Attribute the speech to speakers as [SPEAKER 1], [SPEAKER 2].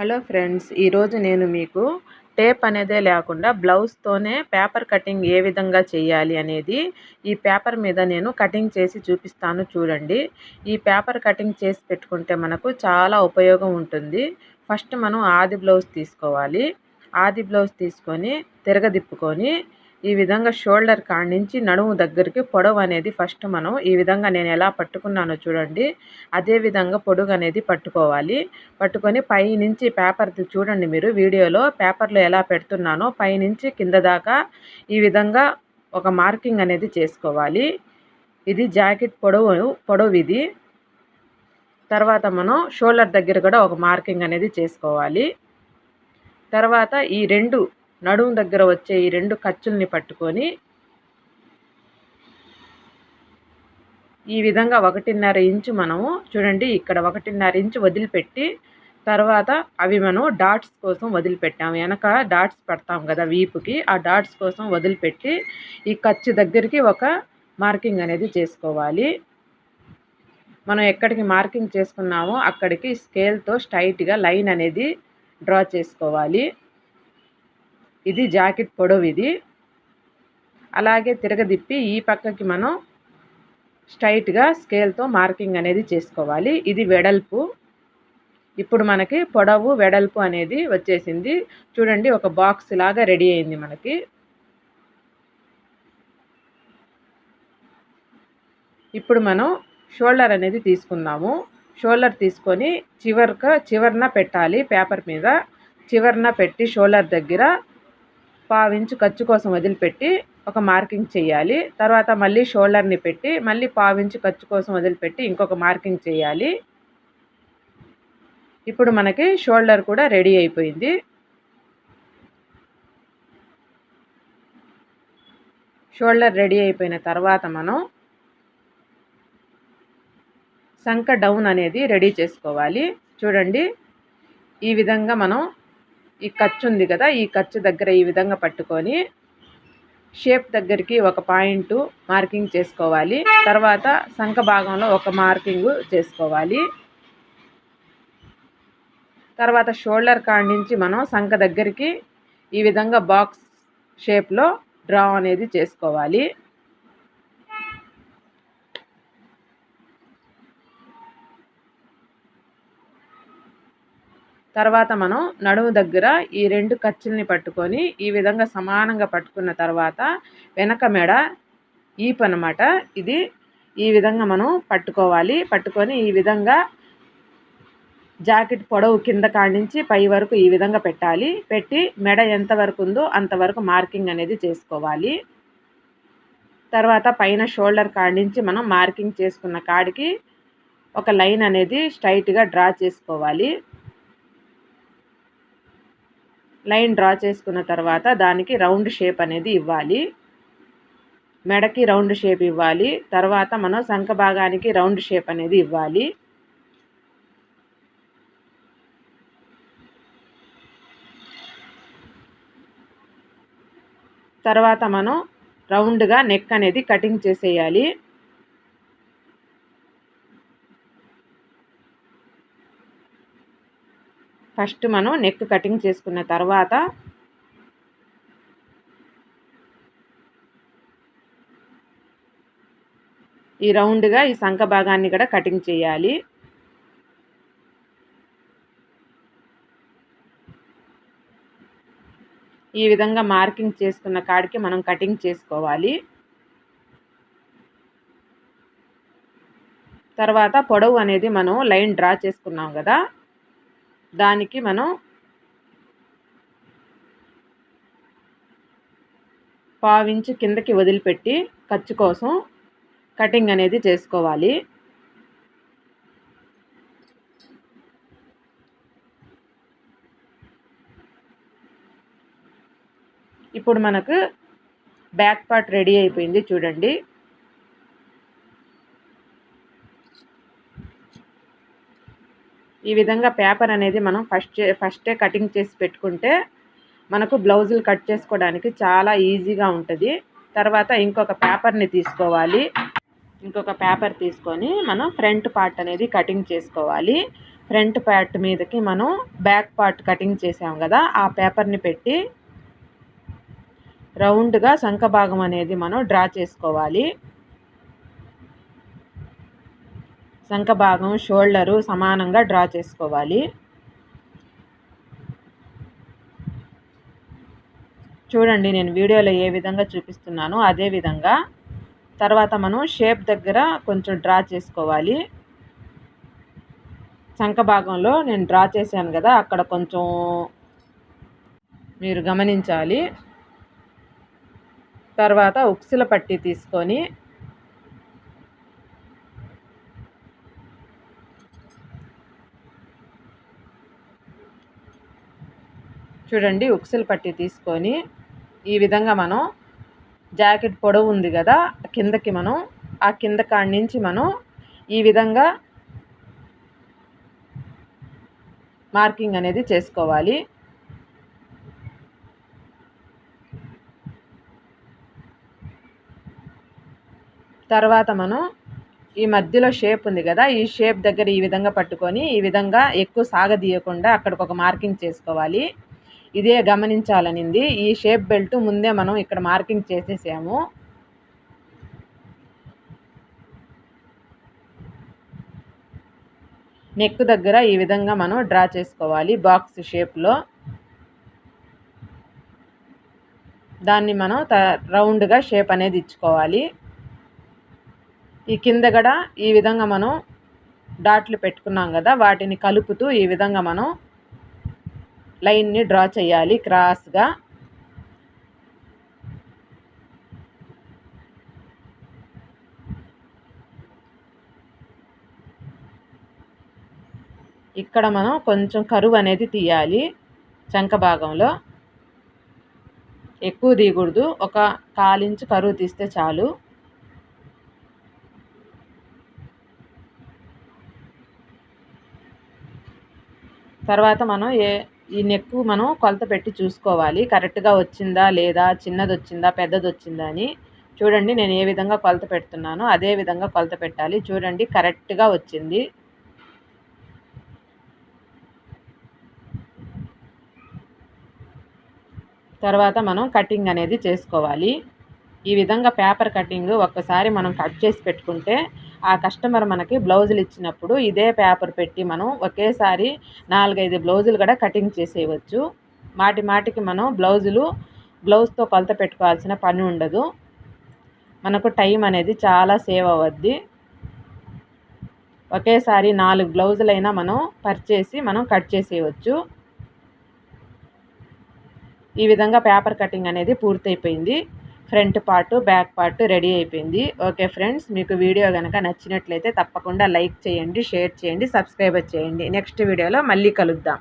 [SPEAKER 1] Hello friends ఈరోజు నేను మీకు టేప్ అనేదే లేకుండా బ్లౌజ్తోనే పేపర్ కటింగ్ ఏ విధంగా చేయాలి అనేది ఈ పేపర్ మీద నేను కటింగ్ చేసి చూపిస్తాను చూడండి. ఈ పేపర్ కటింగ్ చేసి పెట్టుకుంటే మనకు చాలా ఉపయోగం ఉంటుంది. ఫస్ట్ మనం ఆది బ్లౌజ్ తీసుకోవాలి. ఆది బ్లౌజ్ తీసుకొని తిరగదిప్పుకొని ఈ విధంగా షోల్డర్ కాడ నుంచి నడుము దగ్గరికి పొడవు అనేది ఫస్ట్ మనం ఈ విధంగా నేను ఎలా పట్టుకున్నానో చూడండి. అదే విధంగా పొడుగు అనేది పట్టుకోవాలి. పట్టుకొని పైనుంచి పేపర్ చూడండి మీరు వీడియోలో పేపర్లో ఎలా పెడుతున్నానో పైనుంచి కింద దాకా ఈ విధంగా ఒక మార్కింగ్ అనేది చేసుకోవాలి. ఇది జాకెట్ పొడవు పొడవు ఇది. తర్వాత మనం షోల్డర్ దగ్గర కూడా ఒక మార్కింగ్ అనేది చేసుకోవాలి. తర్వాత ఈ రెండు నడుము దగ్గర వచ్చే ఈ రెండు ఖర్చుల్ని పట్టుకొని ఈ విధంగా ఒకటిన్నర ఇంచు మనము చూడండి ఇక్కడ ఒకటిన్నర ఇంచు వదిలిపెట్టి తర్వాత అవి మనం డాట్స్ కోసం వదిలిపెట్టాము. వెనక డాట్స్ పెడతాం కదా వీపుకి ఆ డాట్స్ కోసం వదిలిపెట్టి ఈ ఖర్చు దగ్గరికి ఒక మార్కింగ్ అనేది చేసుకోవాలి. మనం ఎక్కడికి మార్కింగ్ చేసుకున్నామో అక్కడికి స్కేల్తో స్ట్రైట్గా లైన్ అనేది డ్రా చేసుకోవాలి. ఇది జాకెట్ పొడవు ఇది. అలాగే తిరగదిప్పి ఈ పక్కకి మనం స్ట్రైట్గా స్కేల్తో మార్కింగ్ అనేది చేసుకోవాలి. ఇది వెడల్పు. ఇప్పుడు మనకి పొడవు వెడల్పు అనేది వచ్చేసింది. చూడండి ఒక బాక్స్ లాగా రెడీ అయింది మనకి. ఇప్పుడు మనం షోల్డర్ అనేది తీసుకుందాము. షోల్డర్ తీసుకొని చివరిక చివరిన పెట్టాలి పేపర్ మీద. చివరిన పెట్టి షోల్డర్ దగ్గర పావించు ఖర్చు కోసం వదిలిపెట్టి ఒక మార్కింగ్ చేయాలి. తర్వాత మళ్ళీ షోల్డర్ని పెట్టి మళ్ళీ పావించు ఖర్చు కోసం వదిలిపెట్టి ఇంకొక మార్కింగ్ చేయాలి. ఇప్పుడు మనకి షోల్డర్ కూడా రెడీ అయిపోయింది. షోల్డర్ రెడీ అయిపోయిన తర్వాత మనం సంక డౌన్ అనేది రెడీ చేసుకోవాలి. చూడండి ఈ విధంగా మనం ఈ ఖర్చు ఉంది కదా ఈ ఖర్చు దగ్గర ఈ విధంగా పట్టుకొని షేప్ దగ్గరికి ఒక పాయింట్ మార్కింగ్ చేసుకోవాలి. తర్వాత సంఖ భాగంలో ఒక మార్కింగ్ చేసుకోవాలి. తర్వాత షోల్డర్ కాడ నుంచి మనం సంఖ దగ్గరికి ఈ విధంగా బాక్స్ షేప్లో డ్రా అనేది చేసుకోవాలి. తర్వాత మనం నడుము దగ్గర ఈ రెండు ఖర్చుల్ని పట్టుకొని ఈ విధంగా సమానంగా పట్టుకున్న తర్వాత వెనక మెడ ఈప్ అనమాట ఇది ఈ విధంగా మనం పట్టుకోవాలి. పట్టుకొని ఈ విధంగా జాకెట్ పొడవు కింద కాడి నుంచి పై వరకు ఈ విధంగా పెట్టాలి. పెట్టి మెడ ఎంతవరకు ఉందో అంతవరకు మార్కింగ్ అనేది చేసుకోవాలి. తర్వాత పైన షోల్డర్ కాడి నుంచి మనం మార్కింగ్ చేసుకున్న కాడికి ఒక లైన్ అనేది స్ట్రైట్గా డ్రా చేసుకోవాలి. లైన్ డ్రా చేసుకున్న తర్వాత దానికి రౌండ్ షేప్ అనేది ఇవ్వాలి. మెడకి రౌండ్ షేప్ ఇవ్వాలి. తర్వాత మనం శంఖ భాగానికి రౌండ్ షేప్ అనేది ఇవ్వాలి. తర్వాత మనం రౌండ్గా నెక్ అనేది కటింగ్ చేసేయాలి. ఫస్ట్ మనం నెక్ కటింగ్ చేసుకున్న తర్వాత ఈ రౌండ్గా ఈ సంఖ భాగాన్ని కూడా కటింగ్ చేయాలి. ఈ విధంగా మార్కింగ్ చేసుకున్న కాడికి మనం కటింగ్ చేసుకోవాలి. తర్వాత పొడవు అనేది మనం లైన్ డ్రా చేసుకున్నాం కదా. దానికి మనం పావించి కిందకి వదిలిపెట్టి ఖర్చు కోసం కటింగ్ అనేది చేసుకోవాలి. ఇప్పుడు మనకు బ్యాక్ పార్ట్ రెడీ అయిపోయింది చూడండి. ఈ విధంగా పేపర్ అనేది మనం ఫస్ట్ ఫస్టే కటింగ్ చేసి పెట్టుకుంటే మనకు బ్లౌజులు కట్ చేసుకోవడానికి చాలా ఈజీగా ఉంటుంది. తర్వాత ఇంకొక పేపర్ని తీసుకోవాలి. ఇంకొక పేపర్ తీసుకొని మనం ఫ్రంట్ పార్ట్ అనేది కటింగ్ చేసుకోవాలి. ఫ్రంట్ పార్ట్ మీదకి మనం బ్యాక్ పార్ట్ కటింగ్ చేసాం కదా ఆ పేపర్ని పెట్టి రౌండ్గా శంఖ భాగం అనేది మనం డ్రా చేసుకోవాలి. శంఖ భాగం షోల్డరు సమానంగా డ్రా చేసుకోవాలి. చూడండి నేను వీడియోలో ఏ విధంగా చూపిస్తున్నానో అదే విధంగా. తర్వాత మనం షేప్ దగ్గర కొంచెం డ్రా చేసుకోవాలి. శంఖ భాగంలో నేను డ్రా చేశాను కదా అక్కడ కొంచెం మీరు గమనించాలి. తర్వాత ఉక్సుల పట్టి తీసుకొని చూడండి ఉక్సులు పట్టి తీసుకొని ఈ విధంగా మనం జాకెట్ పొడవు ఉంది కదా కిందకి మనం ఆ కింద కాడి నుంచి మనం ఈ విధంగా మార్కింగ్ అనేది చేసుకోవాలి. తర్వాత మనం ఈ మధ్యలో షేప్ ఉంది కదా ఈ షేప్ దగ్గర ఈ విధంగా పట్టుకొని ఈ విధంగా ఎక్కువ సాగదీయకుండా అక్కడికి ఒక మార్కింగ్ చేసుకోవాలి. ఇదే గమనించాలనింది. ఈ షేప్ బెల్ట్ ముందే మనం ఇక్కడ మార్కింగ్ చేసేసాము. నెక్ దగ్గర ఈ విధంగా మనం డ్రా చేసుకోవాలి బాక్స్ షేప్లో దాన్ని మనం త రౌండ్గా షేప్ అనేది ఇచ్చుకోవాలి. ఈ కింద కూడా ఈ విధంగా మనం డాట్లు పెట్టుకున్నాం కదా వాటిని కలుపుతూ ఈ విధంగా మనం లైన్ని డ్రా చేయాలి క్రాస్గా. ఇక్కడ మనం కొంచెం కరువు అనేది తీయాలి చంక భాగంలో. ఎక్కువ తీయకూడదు ఒక కాలించి కరువు తీస్తే చాలు. తర్వాత మనం ఏ ఈ నెక్ మనం కొలత పెట్టి చూసుకోవాలి. కరెక్ట్గా వచ్చిందా లేదా చిన్నది వచ్చిందా పెద్దది వచ్చిందా అని చూడండి. నేను ఏ విధంగా కొలత పెడుతున్నానో అదే విధంగా కొలత పెట్టాలి. చూడండి కరెక్ట్గా వచ్చింది. తర్వాత మనం కటింగ్ అనేది చేసుకోవాలి. ఈ విధంగా పేపర్ కటింగ్ ఒక్కసారి మనం కట్ చేసి పెట్టుకుంటే ఆ కస్టమర్ మనకి బ్లౌజులు ఇచ్చినప్పుడు ఇదే పేపర్ పెట్టి మనం ఒకేసారి నాలుగైదు బ్లౌజులు కూడా కటింగ్ చేసేయవచ్చు. మాటి మాటికి మనం బ్లౌజులు బ్లౌజ్తో కొలత పెట్టుకోవాల్సిన పని ఉండదు. మనకు టైం అనేది చాలా సేవ్ అవ్వద్ది. ఒకేసారి నాలుగు బ్లౌజులైనా మనం పర్చేసి మనం కట్ చేసేయవచ్చు. ఈ విధంగా పేపర్ కటింగ్ అనేది పూర్తయిపోయింది. Front part back part ready అయిపోయింది. ఓకే ఫ్రెండ్స్ మీకు వీడియో కనుక నచ్చినట్లయితే తప్పకుండా లైక్ చేయండి షేర్ చేయండి సబ్స్క్రైబర్ చేయండి. నెక్స్ట్ వీడియోలో మళ్ళీ కలుద్దాం.